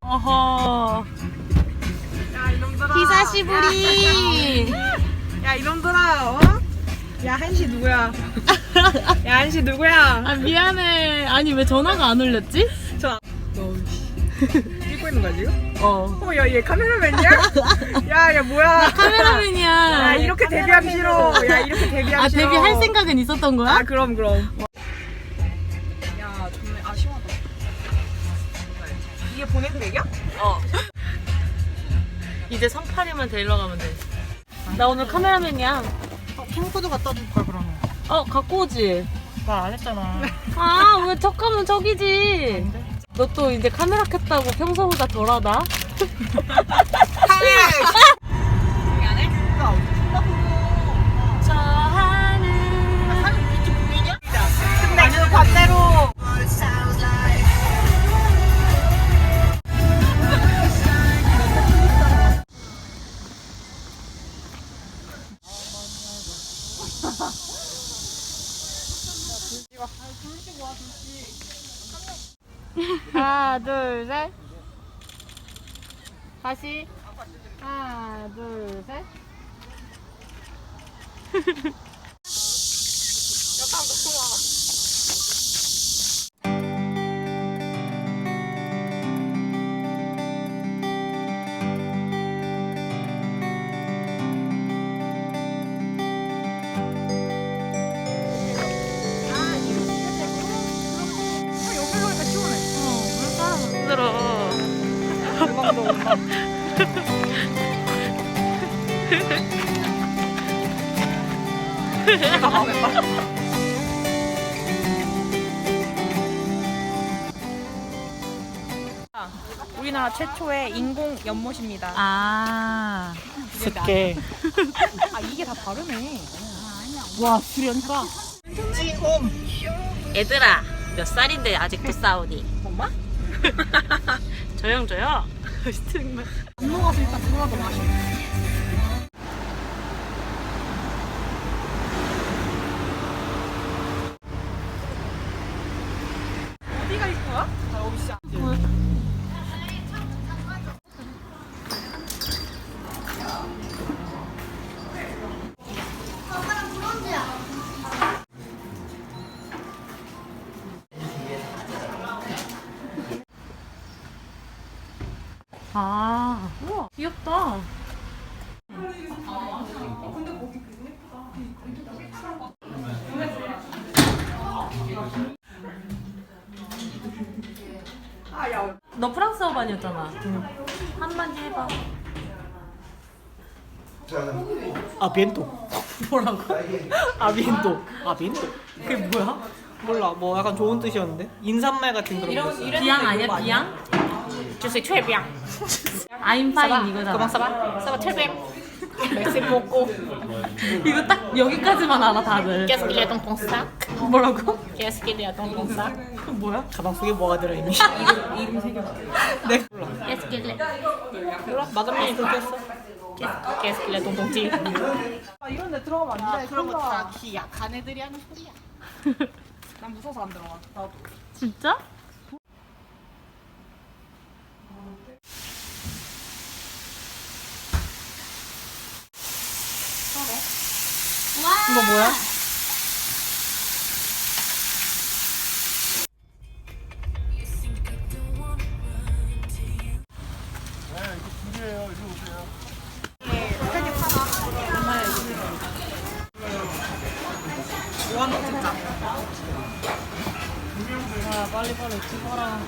어허. 야 이놈들아 히사시부리. 야 이놈들아 어? 야 한시 누구야 야 한시 누구야 아 미안해. 아니 왜 전화가 안 울렸지? 저 너, 찍고 있는 거야 지금? 어. 어 야 얘 카메라맨이야? 야 야 뭐야 카메라맨이야. 야 이렇게 데뷔하기 싫어 야 이렇게 데뷔하기 아 싫어 데뷔할 생각은 있었던 거야? 아 그럼 그럼 이게 보내드리야? 어. 이제 38이면 데리러 가면 돼. 나 오늘 카메라맨이야. 캠코더 갖다 줄걸 그러면 어 갖고 오지. 말 안 했잖아 아 왜 척하면 척이지. 너 또 이제 카메라 켰다고 평소보다 덜하다. 하나 둘 셋. 다시. 하나 둘 셋. 우리나라 최초의 인공 연못입니다. 아. 습게. 아 이게 다 다르네. 와 수련가. 얘들아 몇 살인데 아직도 싸우니? 엄마? 조용 조용. 안 녹아서 일단 그거라도 마셔. 어디가 이거야? 아 여기 시작. 아. 우와 귀엽다. 아야 너 프랑스어 반이었잖아. 한마디 해봐. 아비엔토. 뭐라고? 아비엔토. 아비엔토. 그게 뭐야? 몰라 뭐 약간 좋은 뜻이었는데 인사말 같은 그런 거. 비양 아니야 비양? 주스 최비양. I'm fine 이거잖아. 써봐. 써봐. 맥심 먹고. 이거 딱 여기까지만 알아 다들. Dans ton sac? 뭐라고? Ton sac? 그 뭐야? 가방 속에 뭐가 들어있니? 이름 새겨. 네. qu'il est? 몰라. 마담님이 그렇게 했어. A dans ton 티? 아 이런 데 들어가면 안 돼. 그런 거 다 키 약한 애들이 하는 소리야. 난 무서워서 안 들어가. 나도. 진짜? 이거 뭐야? 뭐하노 진짜? 아 빨리 빨리 찍어라.